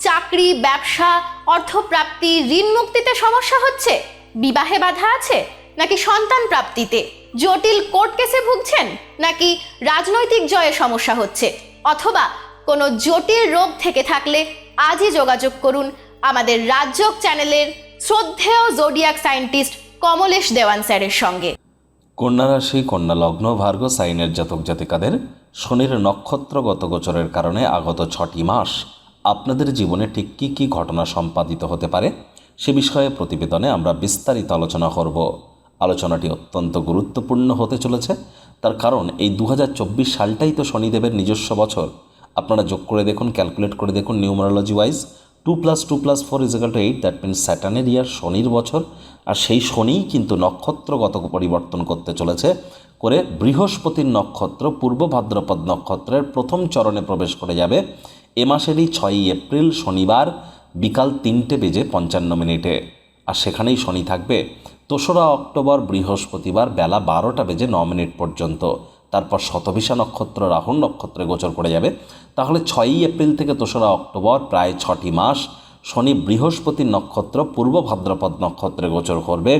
চাকরি, ব্যবসা, অর্থপ্রাপ্তি, ঋণ মুক্তিতে সমস্যা হচ্ছে? বিবাহে বাধা আছে? নাকি সন্তান প্রাপ্তিতে? জটিল কোর্ট কেসে ভুগছেন? নাকি রাজনৈতিক জয়ে সমস্যা হচ্ছে? অথবা কোনো জটিল রোগ থেকে থাকলে আজই যোগাযোগ করুন আমাদের রাজ্যক চ্যানেলের শ্রদ্ধেয় জোডিয়াক সায়েন্টিস্ট কমলেশ দেওয়ান স্যারের সঙ্গে। কন্যা রাশি, কন্যা লগ্ন, ভার্গ সাইনের জাতক জাতিকাদের শনির নক্ষত্রগত গোচরের কারণে আগত ছটি মাস আপনাদের জীবনে ঠিক কী কী ঘটনা সম্পাদিত হতে পারে সে বিষয়ে প্রতিবেদনে আমরা বিস্তারিত আলোচনা করব। আলোচনাটি অত্যন্ত গুরুত্বপূর্ণ হতে চলেছে। তার কারণ এই দু হাজার চব্বিশ সালটাই তো শনিদেবের নিজস্ব বছর। আপনারা যোগ করে দেখুন, ক্যালকুলেট করে দেখুন numerology wise. Two plus two plus four equal to eight, that means স্যাটানের year, শনির বছর। আর সেই শনিই কিন্তু নক্ষত্রগত পরিবর্তন করতে চলেছে। করে বৃহস্পতির নক্ষত্র পূর্ব ভাদ্রপদ নক্ষত্রের প্রথম চরণে প্রবেশ করে যাবে। এ মাসেরই ছয়ই এপ্রিল শনিবার বিকাল তিনটে বেজে পঞ্চান্ন মিনিটে। আর সেখানেই শনি থাকবে। দোসরা অক্টোবর বৃহস্পতিবার বেলা বারোটা বেজে ন মিনিট পর্যন্ত। তারপর শতভিষা নক্ষত্র রাহুল নক্ষত্রে গোচর করে যাবে। তাহলে ছয়ই এপ্রিল থেকে দোসরা অক্টোবর প্রায় ছটি মাস শনি বৃহস্পতির নক্ষত্র পূর্ব ভাদ্রপদ নক্ষত্রে গোচর করবে।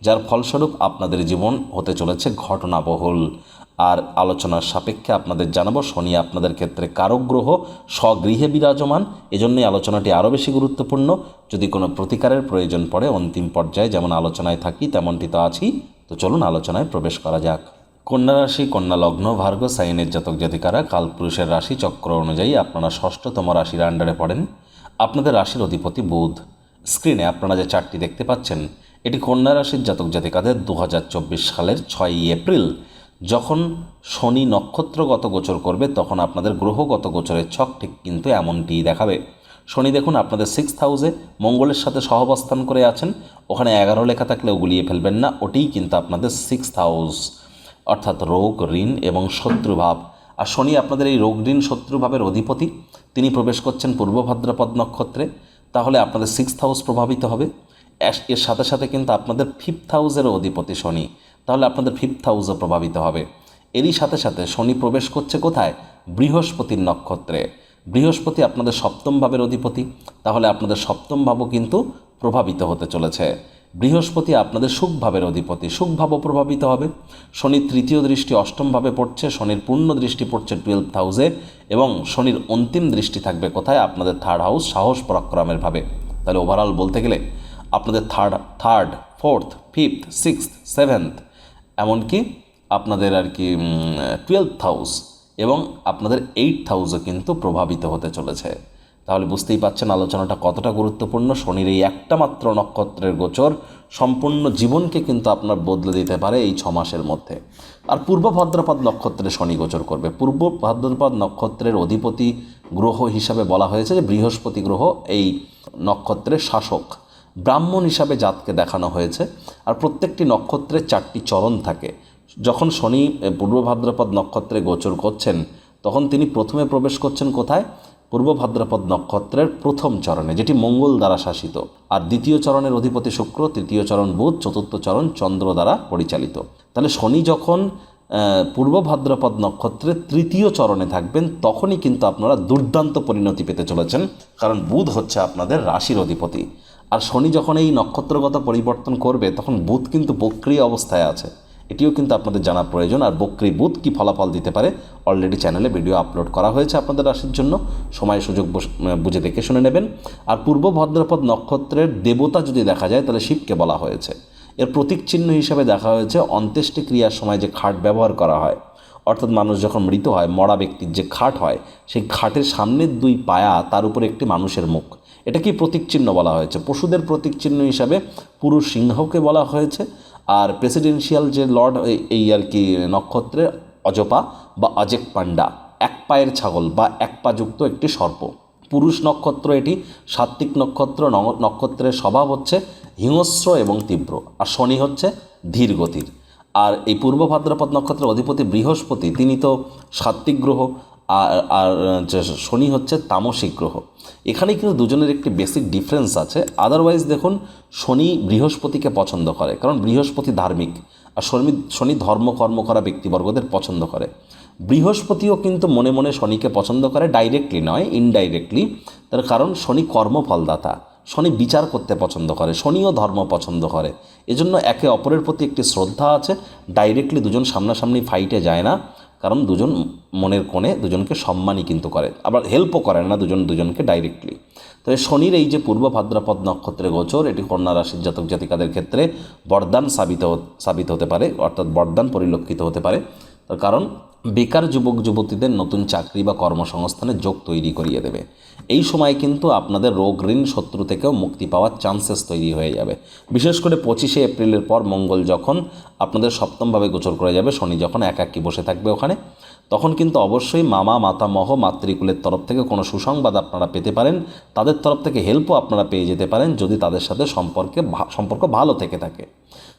যার ফলস্বরূপ আপনাদের জীবন হতে চলেছে ঘটনাবহুল। আর আলোচনার সাপেক্ষে আপনাদের জানাব, শনি আপনাদের ক্ষেত্রে কারক গ্রহ স্বগৃহে বিরাজমান। এজন্যই আলোচনাটি আরও বেশি গুরুত্বপূর্ণ। যদি কোনো প্রতিকারের প্রয়োজন পড়ে, অন্তিম পর্যায়ে যেমন আলোচনায় থাকি, তেমনটি তো আছি তো চলুন আলোচনায় প্রবেশ করা যাক। কন্যা রাশি, কন্যা লগ্ন ভার্গ সাইনের জাতক জাতিকারা কালপুরুষের রাশি চক্র অনুযায়ী আপনারা ষষ্ঠতম রাশির আন্ডারে পড়েন। আপনাদের রাশির অধিপতি বুধ। স্ক্রিনে আপনারা যে চারটি দেখতে পাচ্ছেন, এটি কন্যা রাশির জাতক জাতিকাদের দু হাজার চব্বিশ সালের ছয়ই এপ্রিল। যখন শনি নক্ষত্রগত গোচর করবে, তখন আপনাদের গ্রহগত গোচরের ছক ঠিক কিন্তু এমনটিই দেখাবে। শনি দেখুন, আপনাদের সিক্স হাউসে মঙ্গলের সাথে সহবস্থান করে আছেন। ওখানে এগারো লেখা থাকলে গুলিয়ে ফেলবেন না, ওটিই কিন্তু আপনাদের সিক্স হাউস অর্থাৎ রোগ, ঋণ এবং শত্রুভাব। আর শনি আপনাদের এই রোগ, ঋণ, শত্রুভাবের অধিপতি। তিনি প্রবেশ করছেন পূর্ব ভাদ্রপদ নক্ষত্রে। তাহলে আপনাদের সিক্সথ হাউস প্রভাবিত হবে। এর সাথে সাথে কিন্তু আপনাদের ফিফথ হাউসেরও অধিপতি শনি। তাহলে আপনাদের ফিফথ হাউসও প্রভাবিত হবে। এরই সাথে সাথে শনি প্রবেশ করছে কোথায়? বৃহস্পতির নক্ষত্রে। বৃহস্পতি আপনাদের সপ্তম ভাবের অধিপতি, তাহলে আপনাদের সপ্তম ভাবও কিন্তু প্রভাবিত হতে চলেছে। বৃহস্পতি আপনাদের সুখভাবের অধিপতি সুখভাবও প্রভাবিত হবে। শনির তৃতীয় দৃষ্টি অষ্টমভাবে পড়ছে, শনির পূর্ণ দৃষ্টি পড়ছে টুয়েলভ হাউসে এবং শনির অন্তিম দৃষ্টি থাকবে কোথায়? আপনাদের থার্ড হাউস সাহস পরাক্রমের ভাবে। তাহলে ওভারঅল বলতে গেলে, আপনাদের third third fourth fifth sixth seventh এমনকি আপনাদের আর কি টুয়েলভ হাউস এবং আপনাদের এইট হাউসও কিন্তু প্রভাবিত হতে চলেছে। তাহলে বুঝতেই পাচ্ছেন আলোচনাটা কতটা গুরুত্বপূর্ণ। শনির এই একটা মাত্র নক্ষত্রের গোচর সম্পূর্ণ জীবনকে কিন্তু আপনার বদলে দিতে পারে এই ছ মাসের মধ্যে। আর পূর্ব ভাদ্রপদ নক্ষত্রে শনি গোচর করবে। পূর্ব ভাদ্রপদ নক্ষত্রের অধিপতি গ্রহ হিসাবে বলা হয়েছে যে বৃহস্পতি গ্রহ এই নক্ষত্রের শাসক। ব্রাহ্মণ হিসাবে জাতকে দেখানো হয়েছে আর প্রত্যেকটি নক্ষত্রের চারটি চরণ থাকে। যখন শনি পূর্ব ভাদ্রপদ নক্ষত্রে গোচর করছেন, তখন তিনি প্রথমে প্রবেশ করছেন কোথায়? পূর্ব ভাদ্রপদ নক্ষত্রের প্রথম চরণে, যেটি মঙ্গল দ্বারা শাসিত। আর দ্বিতীয় চরণের অধিপতি শুক্র, তৃতীয় চরণ বুধ, চতুর্থ চরণ চন্দ্র দ্বারা পরিচালিত। তাহলে শনি যখন পূর্ব ভাদ্রপদ নক্ষত্রের তৃতীয় চরণে থাকবেন, তখনই কিন্তু আপনারা দুর্দান্ত পরিণতি পেতে চলেছেন। কারণ বুধ হচ্ছে আপনাদের রাশির অধিপতি। আর শনি যখন এই নক্ষত্রগত পরিবর্তন করবে, তখন বুধ কিন্তু বক্রিয় অবস্থায় আছে। এটিও কিন্তু আপনাদের জানা প্রয়োজন। আর বক্রি বুধ কী ফলাফল দিতে পারে অলরেডি চ্যানেলে ভিডিও আপলোড করা হয়েছে আপনাদের রাশির জন্য। সময়, সুযোগ বুঝে দেখে শুনে নেবেন। আর পূর্ব ভদ্রপদ নক্ষত্রের দেবতা যদি দেখা যায়, তাহলে শিবকে বলা হয়েছে। এর প্রতীক চিহ্ন হিসাবে দেখা হয়েছে অন্ত্যেষ্টি ক্রিয়ার সময় যে খাট ব্যবহার করা হয়। অর্থাৎ মানুষ যখন মৃত হয়, মরা ব্যক্তির যে খাট হয়, সেই খাটের সামনের দুই পায়া তার উপরে একটি মানুষের মুখ। এটা কি প্রতীক চিহ্ন বলা হয়েছে। পশুদের প্রতীক চিহ্ন হিসাবে পুরুষ সিংহকে বলা হয়েছে আর প্রেসিডেন্সিয়াল যে লর্ড, এই- আর কি নক্ষত্রের অজপা বা অজেক পান্ডা এক পায়ের ছাগল বা এক পাযুক্ত একটি সর্প। পুরুষ নক্ষত্র এটি, সাত্ত্বিক নক্ষত্র নক্ষত্রের স্বভাব হচ্ছে হিংস্র এবং তীব্র, আর শনি হচ্ছে ধীর গতির আর এই পূর্ব ভাদ্রপদ নক্ষত্রের অধিপতি বৃহস্পতি, তিনি তো সাত্ত্বিক গ্রহ আর শনি হচ্ছে তামসিক গ্রহ। এখানে কিন্তু দুজনের একটি বেসিক ডিফারেন্স আছে। আদারওয়াইজ দেখুন, শনি বৃহস্পতিকে পছন্দ করে, কারণ বৃহস্পতি ধার্মিক, আর শনি শনি ধর্ম কর্ম করা ব্যক্তিবর্গদের পছন্দ করে। বৃহস্পতিও কিন্তু মনে মনে শনিকে পছন্দ করে ডাইরেক্টলি নয় ইনডাইরেক্টলি তার কারণ শনি কর্মফলদাতা, শনি বিচার করতে পছন্দ করে, শনিও ধর্ম পছন্দ করে। এজন্য একে অপরের প্রতি একটি শ্রদ্ধা আছে ডাইরেক্টলি দুজন সামনাসামনি ফাইটে যায় না। কারণ দুজন মনের কোণে দুজনকে সম্মানই কিন্তু করে, আবার হেল্পও করে না দুজন দুজনকে ডাইরেক্টলি তো শনির এই যে পূর্ব ভাদ্রাপদ নক্ষত্রে গোচর, এটি কন্যা রাশির জাতক জাতিকাদের ক্ষেত্রে বরদান সাবিত সাবিত হতে পারে, অর্থাৎ বরদান পরিলক্ষিত হতে পারে। তার কারণ বেকার যুবক, যুবতীদের নতুন চাকরি বা কর্মসংস্থানের যোগ তৈরি করিয়ে দেবে। এই সময় কিন্তু আপনাদের রোগ ঋণ শত্রু থেকেও মুক্তি পাওয়ার চান্সেস তৈরি হয়ে যাবে। বিশেষ করে পঁচিশে এপ্রিলের পর মঙ্গল যখন আপনাদের সপ্তমভাবে গোচর করে যাবে, শনি যখন একাকী বসে থাকবে ওখানে, তখন কিন্তু অবশ্যই মামা, মাতামহ, মাতৃকুলের তরফ থেকে কোনো সুসংবাদ আপনারা পেতে পারেন। তাদের তরফ থেকে হেল্পও আপনারা পেয়ে যেতে পারেন যদি তাদের সাথে সম্পর্কে সম্পর্ক ভালো থেকে থাকে।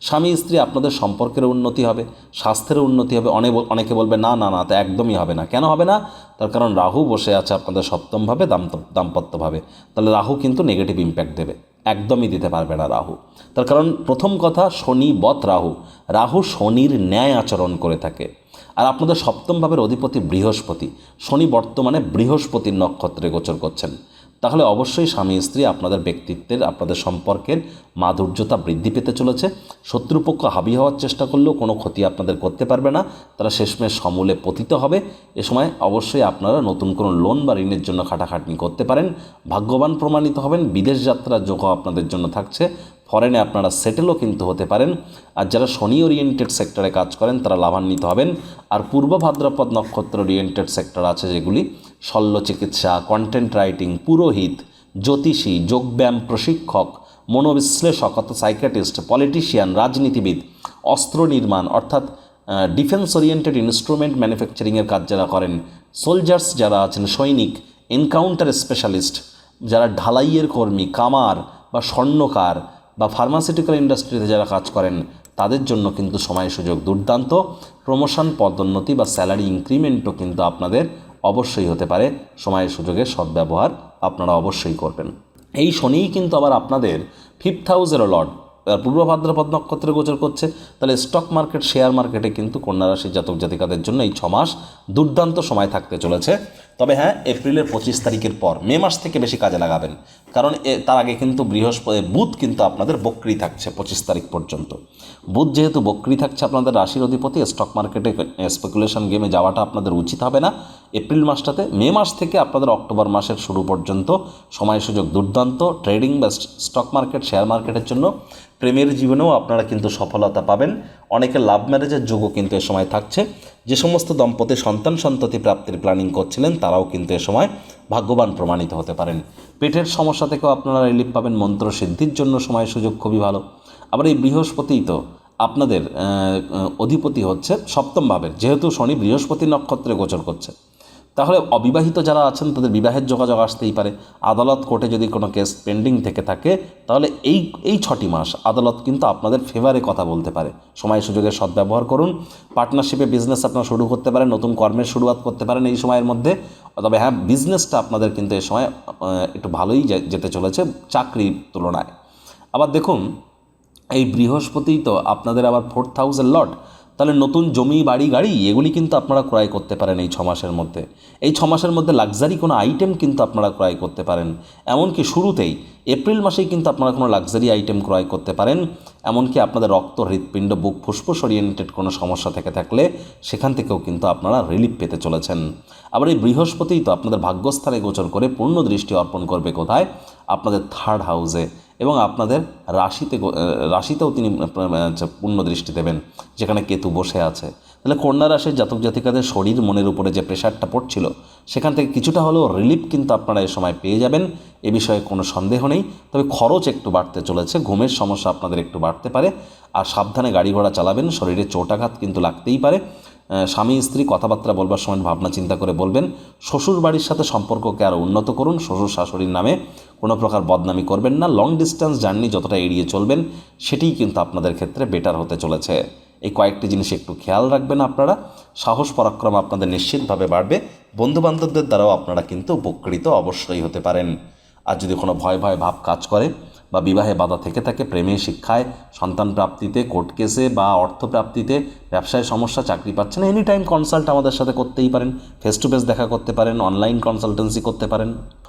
স্বামী স্ত্রী আপনাদের সম্পর্কের উন্নতি হবে, স্বাস্থ্যের উন্নতি হবে। অনেক অনেকে বলবে, না না না, তা একদমই হবে না। কেন হবে না? তার কারণ রাহু বসে আছে আপনাদের সপ্তমভাবে, দাম্প- দাম্পত্যভাবে। তাহলে রাহু কিন্তু নেগেটিভ ইম্প্যাক্ট দেবে। একদমই দিতে পারবে না রাহু। তার কারণ প্রথম কথা, শনি বৎ রাহু। রাহু শনির ন্যায় আচরণ করে থাকে। আর আপনাদের সপ্তম ভাবের অধিপতি বৃহস্পতি। শনি বর্তমানে বৃহস্পতির নক্ষত্রে গোচর করছেন। তাহলে অবশ্যই স্বামী স্ত্রী আপনাদের ব্যক্তিত্বের, আপনাদের সম্পর্কের মাধুর্যতা বৃদ্ধি পেতে চলেছে। শত্রুপক্ষ হাবি হওয়ার চেষ্টা করলেও কোনো ক্ষতি আপনাদের করতে পারবে না। তারা শেষমেশ সমূলে পতিত হবে। এ সময় অবশ্যই আপনারা নতুন কোনো লোন বা ঋণের জন্য খাটাখাটনি করতে পারেন। ভাগ্যবান প্রমাণিত হবেন। বিদেশ যাত্রার যোগ আপনাদের জন্য থাকছে। ফরেনে আপনারা সেটেলও কিন্তু হতে পারেন। আর যারা শনি ওরিয়েন্টেড সেক্টরে কাজ করেন, তারা লাভান্বিত হবেন। আর পূর্ব ভাদ্রপদ নক্ষত্র ওরিয়েন্টেড সেক্টর আছে যেগুলি, শল্য চিকিৎসা কন্টেন্ট রাইটিং পুরোহিত, জ্যোতিষী, যোগব্যায়াম প্রশিক্ষক, মনোবিশ্লেষক অর্থাৎ সাইকাটিস্ট পলিটিশিয়ান রাজনীতিবিদ, অস্ত্র নির্মাণ অর্থাৎ ডিফেন্স ওরিয়েন্টেড ইনস্ট্রুমেন্ট ম্যানুফ্যাকচারিংয়ের কাজ যারা করেন সোলজার্স যারা আছেন, সৈনিক এনকাউন্টার স্পেশালিস্ট যারা ঢালাইয়ের কর্মী, কামার বা স্বর্ণকার বা ফার্মাসিউটিক্যাল ইন্ডাস্ট্রিতে যারা কাজ করেন, তাদের জন্য কিন্তু সময় সুযোগ দুর্দান্ত। প্রমোশন পদোন্নতি বা স্যালারি ইনক্রিমেন্টও কিন্তু আপনাদের অবশ্যই হতে পারে। সময়ের সুযোগের সদ্ব্যবহার আপনারা অবশ্যই করবেন। এই শনিই কিন্তু আবার আপনাদের ফিফথ হাউসেরও লর্ড। পূর্ব ভাদ্রপদ নক্ষত্রে গোচর করছে, তাহলে স্টক মার্কেট শেয়ার মার্কেটে কিন্তু কন্যা রাশির জাতক জাতিকাদের জন্য এই ছ মাস দুর্দান্ত সময় থাকতে চলেছে। তবে হ্যাঁ এপ্রিলের পঁচিশ তারিখের পর মে মাস থেকে বেশি কাজে লাগাবেন, কারণ তার আগে কিন্তু বৃহস্পতি বুধ কিন্তু আপনাদের বক্রি থাকছে পঁচিশ তারিখ পর্যন্ত। বুধ যেহেতু বক্রি থাকছে আপনাদের রাশির অধিপতি স্টক মার্কেটে স্পেকুলেশন গেমে যাওয়াটা আপনাদের উচিত হবে না। এপ্রিল মাসটাতে মে মাস থেকে আপনাদের অক্টোবর মাসের শুরু পর্যন্ত সময় সুযোগ দুর্দান্ত ট্রেডিং বা স্টক মার্কেট শেয়ার মার্কেটের জন্য প্রেমের জীবনেও আপনারা কিন্তু সফলতা পাবেন। অনেকে লাভ ম্যারেজের যোগও কিন্তু এ সময় থাকছে। যে সমস্ত দম্পতি সন্তান সন্ততি প্রাপ্তির প্ল্যানিং করছিলেন, তারাও কিন্তু এ সময় ভাগ্যবান প্রমাণিত হতে পারেন। পেটের সমস্যা থেকেও আপনারা রিলিফ পাবেন মন্ত্র সিদ্ধির জন্য সময়, সুযোগ খুবই ভালো। আবার এই বৃহস্পতিই তো আপনাদের অধিপতি হচ্ছে সপ্তম ভাবের। যেহেতু শনি বৃহস্পতি নক্ষত্রে গোচর করছে। তাহলে অবিবাহিত যারা আছেন, তাদের বিবাহের যোগাযোগ আসতেই পারে। আদালত কোর্টে যদি কোনো কেস পেন্ডিং থেকে থাকে, তাহলে এই এই ছটি মাস আদালত কিন্তু আপনাদের ফেভারে কথা বলতে পারে। সময় সুযোগের সদ্ব্যবহার করুন। পার্টনারশিপে বিজনেস আপনারা শুরু করতে পারেন, নতুন কর্মের শুরুয়াত করতে পারেন এই সময়ের মধ্যে। তবে হ্যাঁ বিজনেসটা আপনাদের কিন্তু এই সময় একটু ভালোই যেতে চলেছে চাকরির তুলনায়। আবার দেখুন, এই বৃহস্পতি তো আপনাদের আবার ফোর্থ হাউসের লর্ড তাহলে নতুন জমি, বাড়ি, গাড়ি, এগুলি কিন্তু আপনারা ক্রয় করতে পারেন এই ছমাসের মধ্যে। এই ছমাসের মধ্যে লাক্সারি কোনো আইটেম কিন্তু আপনারা ক্রয় করতে পারেন। এমনকি শুরুতেই, এপ্রিল মাসেই কিন্তু আপনারা কোনো লাক্সারি আইটেম ক্রয় করতে পারেন। এমনকি আপনাদের রক্ত, হৃৎপিণ্ড, বুক ফুসফুস ওরিয়েন্টেড কোনো সমস্যা থেকে থাকলে সেখান থেকেও কিন্তু আপনারা রিলিফ পেতে চলেছেন। আবার এই বৃহস্পতিই তো আপনাদের ভাগ্যস্থানে গোচর করে পূর্ণ দৃষ্টি অর্পণ করবে কোথায়? আপনাদের থার্ড হাউসে এবং আপনাদের রাশিতে রাশিতেও তিনি আহ, পূর্ণ দৃষ্টি দেবেন যেখানে কেতু বসে আছে। তাহলে কন্যা রাশির জাতক জাতিকাদের শরীর মনের উপরে যে প্রেশারটা পড়ছিল সেখান থেকে কিছুটা হলেও রিলিফ কিন্তু আপনারা এ সময় পেয়ে যাবেন এ বিষয়ে কোনো সন্দেহ নেই। তবে খরচ একটু বাড়তে চলেছে ঘুমের সমস্যা আপনাদের একটু বাড়তে পারে আর সাবধানে গাড়ি ঘোড়া চালাবেন শরীরে চোটাঘাত কিন্তু লাগতেই পারে। স্বামী স্ত্রী কথাবার্তা বলবার সময় ভাবনা চিন্তা করে বলবেন, শ্বশুর বাড়ির সাথে সম্পর্ককে আরও উন্নত করুন, শ্বশুর শাশুড়ির নামে কোনো প্রকার বদনামি করবেন না লং ডিস্টেন্স জার্নি যতটা এড়িয়ে চলবেন, সেটিই কিন্তু আপনাদের ক্ষেত্রে বেটার হতে চলেছে। এই কয়েকটি জিনিস একটু খেয়াল রাখবেন আপনারা, সাহস পরাক্রম আপনাদের নিশ্চিতভাবে বাড়বে, বন্ধুবান্ধবদের দ্বারাও আপনারা কিন্তু উপকৃত অবশ্যই হতে পারেন। আর যদি কোনো ভয় ভয় ভাব কাজ করে বা বিবাহে বাধা থেকে থাকে, প্রেমে, শিক্ষায়, সন্তান প্রাপ্তিতে, কোর্ট কেসে বা অর্থ প্রাপ্তিতে, ব্যবসায় সমস্যা, চাকরি পাচ্ছেন এনি টাইম কনসাল্ট আমাদের সাথে করতেই পারেন ফেস টু ফেস দেখা করতে পারেন অনলাইন কনসালটেন্সি করতে পারেন।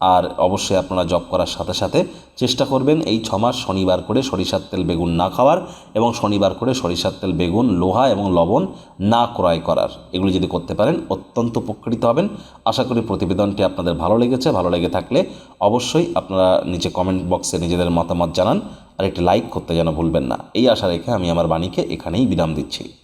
আর অবশ্যই আপনারা জব করার সাথে সাথে চেষ্টা করবেন এই ছমাস শনিবার করে সরিষার তেল বেগুন না খাওয়ার এবং শনিবার করে সরিষার তেল বেগুন, লোহা এবং লবণ না ক্রয় করার। এগুলি যদি করতে পারেন, অত্যন্ত উপকৃত হবেন। আশা করি প্রতিবেদনটি আপনাদের ভালো লেগেছে। ভালো লেগে থাকলে অবশ্যই আপনারা নিচে কমেন্ট বক্সে নিজেদের মতামত জানান। আর একটি লাইক করতে যেন ভুলবেন না। এই আশা রেখে আমি আমার বাণীকে এখানেই বিরাম দিচ্ছি।